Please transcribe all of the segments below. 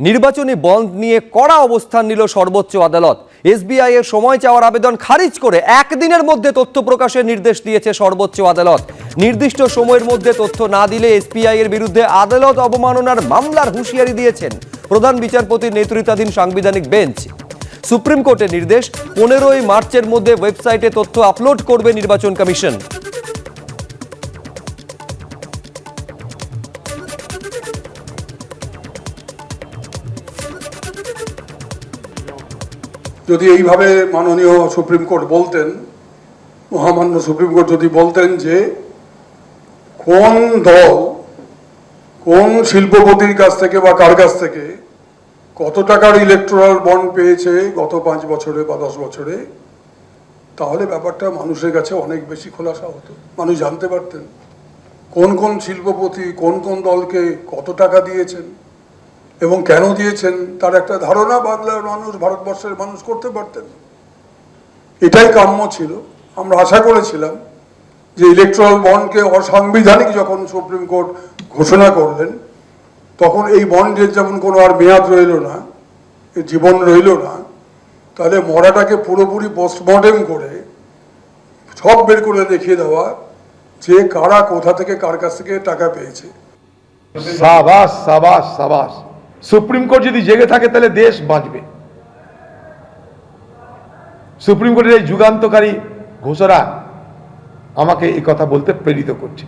নির্বাচনী বন্ধ নিয়ে কড়া অবস্থান নিল সর্বোচ্চ আদালত। এসবিআই এর সময় চাওয়ার আবেদন খারিজ করে একদিনের মধ্যে তথ্য প্রকাশের নির্দেশ দিয়েছে সর্বোচ্চ আদালত। নির্দিষ্ট সময়ের মধ্যে তথ্য না দিলে এসবিআই এর বিরুদ্ধে আদালত অবমাননার মামলার হুঁশিয়ারি দিয়েছেন প্রধান বিচারপতির নেতৃত্বাধীন সাংবিধানিক বেঞ্চ। সুপ্রিম কোর্টের নির্দেশ, পনেরোই মার্চের মধ্যে ওয়েবসাইটে তথ্য আপলোড করবে নির্বাচন কমিশন। যদি এইভাবে মাননীয় সুপ্রিম কোর্ট বলতেন, মহামান্য সুপ্রিম কোর্ট যদি বলতেন যে কোন দল, কোন শিল্পপতির কাছ থেকে বা কার কাছ থেকে কত টাকার ইলেকট্রাল বন্ড পেয়েছে গত পাঁচ বছরে বা দশ বছরে, তাহলে ব্যাপারটা মানুষের কাছে অনেক বেশি খোলাসা হতো। মানুষ জানতে পারতেন কোন কোন শিল্পপতি কোন কোন দলকে কত টাকা দিয়েছেন। এবং কেন দিয়েছেন? তার একটা ধারণা বাংলার মানুষ, ভারতবর্ষের মানুষ করতে পারতেন। এটাই কাম্য ছিল। আমরা আশা করেছিলাম যে ইলেকট্রাল বন্ডকে অসাংবিধানিক যখন সুপ্রিম কোর্ট ঘোষণা করলেন, তখন এই বন্ডের যেমন কোনো আর মেয়াদ রইল না জীবন রইল না, তাহলে মরাটাকে পুরোপুরি পোস্টমর্টেম করে সব বের করে দেখিয়ে দেওয়া যে কারা কোথা থেকে কার কাছ থেকে টাকা পেয়েছে। সাবাস সাবাস সাবাস। সুপ্রিম কোর্ট যদি জেগে থাকে, তাহলে দেশ বাঁচবে। সুপ্রিম কোর্টের এই যুগান্তকারী ঘোষণা আমাকে এই কথা বলতে প্রেরিত করছে।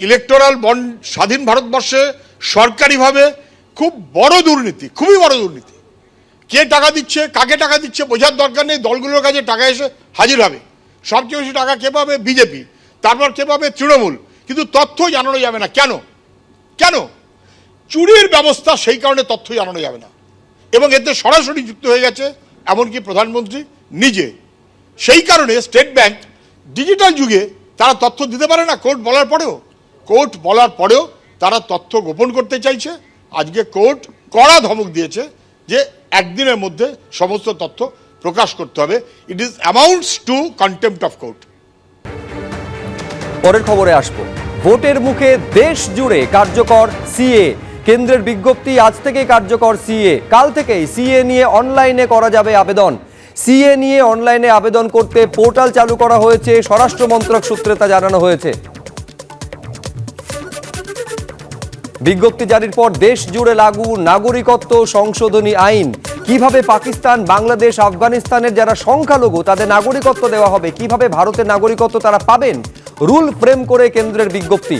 ইলেকটোরাল বন্ড স্বাধীন ভারতবর্ষে সরকারিভাবে খুব বড় দুর্নীতি, খুবই বড় দুর্নীতি। কে টাকা দিচ্ছে, কাকে টাকা দিচ্ছে বোঝার দরকার নেই, দলগুলোর কাছে টাকা এসে হাজির হবে। সবচেয়ে বেশি টাকা কে পাবে? বিজেপি। তারপর কে পাবে? তৃণমূল। কিন্তু তথ্য জানানো যাবে না। কেন? কেন? চুরির ব্যবস্থা সেই কারণে তথ্য জানানো যাবে না। এবং এতে সরাসরি যুক্ত হয়ে গেছে এমনকি প্রধানমন্ত্রী নিজে। সেই কারণে স্টেট ব্যাংক ডিজিটাল যুগে তারা তথ্য দিতে পারে না, কোর্ট বলার পরেও। কোর্ট বলার পরেও তারা তথ্য গোপন করতে চাইছে। আজকে কোর্ট কড়া ধমক দিয়েছে যে একদিনের মধ্যে সমস্ত তথ্য প্রকাশ করতে হবে। It is amounts to contempt of court পরের খবরে আসব। ভোটের মুখে দেশ জুড়ে কার্যকর সিএ কেন্দ্রের বিজ্ঞপ্তি আজ থেকে কার্যকর সিএ। কাল থেকেই সিএ নিয়ে অনলাইনে করা যাবে আবেদন। সিএ নিয়ে অনলাইনে আবেদন করতে পোর্টাল চালু করা হয়েছে, স্বরাষ্ট্র মন্ত্রক সূত্রে তা জানানো হয়েছে। বিজ্ঞপ্তি জারির পর দেশ জুড়ে লাগু নাগরিকত্ব সংশোধনী আইন। কীভাবে পাকিস্তান, বাংলাদেশ, আফগানিস্তানের যারা সংখ্যালঘু, তাদের নাগরিকত্ব দেওয়া হবে, কীভাবে ভারতের নাগরিকত্ব তারা পাবেন? রুল ফ্রেম করে কেন্দ্রের বিজ্ঞপ্তি।